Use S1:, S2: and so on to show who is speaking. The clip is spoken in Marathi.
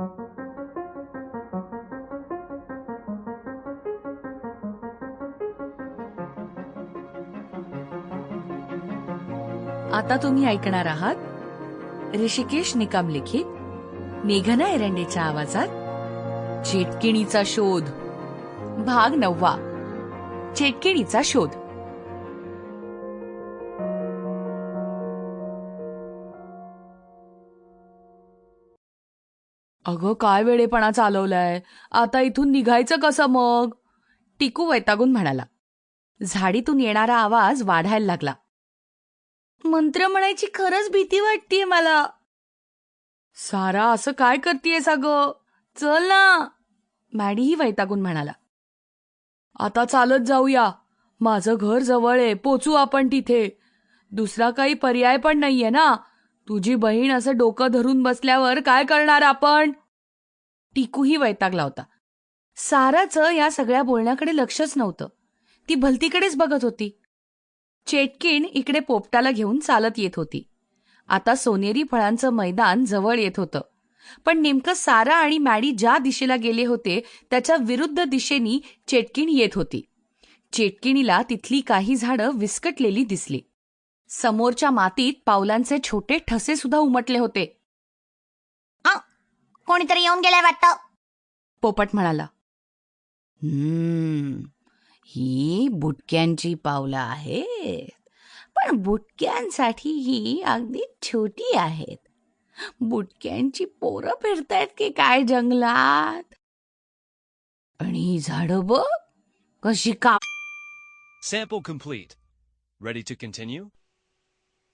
S1: आता तुम्ही ऐकणार आहात ऋषिकेश निकाम लिखित मेघना एरंडेच्या आवाजात. चेटकिणीचा शोध. भाग नववा. चेटकिणीचा शोध. अगं काय वेळेपणा चालवलाय? आता इथून निघायचं कसं मग? टिकू वैतागून म्हणाला. झाडीतून येणारा आवाज वाढायला लागला. मंत्र म्हणायची खरंच भीती वाटतीये मला. सारा असं काय करतेयस अगं? चल ना. मॅडीही वैतागून म्हणाला. आता चालत जाऊया. माझं घर जवळ आहे. पोचू आपण तिथे. दुसरा काही पर्याय पण नाहीये ना. तुझी बहीण असं डोकं धरून बसल्यावर काय करणार आपण? टिकूही वैतागला होता साराचं या सगळ्या बोलण्याकडे लक्षच नव्हतं. ती भलतीकडेच बघत होती. चेटकीण इकडे पोपटाला घेऊन चालत येत होती. आता सोनेरी फळांचं मैदान जवळ येत होतं. पण नेमकं सारा आणि मॅडी ज्या दिशेला गेले होते त्याच्या विरुद्ध दिशेनी चेटकीण येत होती. चेटकिणीला तिथली काही झाडं विस्कटलेली दिसली. समोरच्या मातीत पावलांचे छोटे ठसे सुद्धा उमटले होते.
S2: आ, कोणीतरी येऊन गेलंय वाटतं.
S1: पोपट म्हणाला. हम्म. ही बुटक्यांची पावलं आहेत. पण बुटक्यांसाठी ही अगदी छोटी आहेत. बुटक्यांची पोरं फिरतायत की काय जंगलात? आणि ही झाडं बघ कशी का
S3: Sample complete. Ready to continue?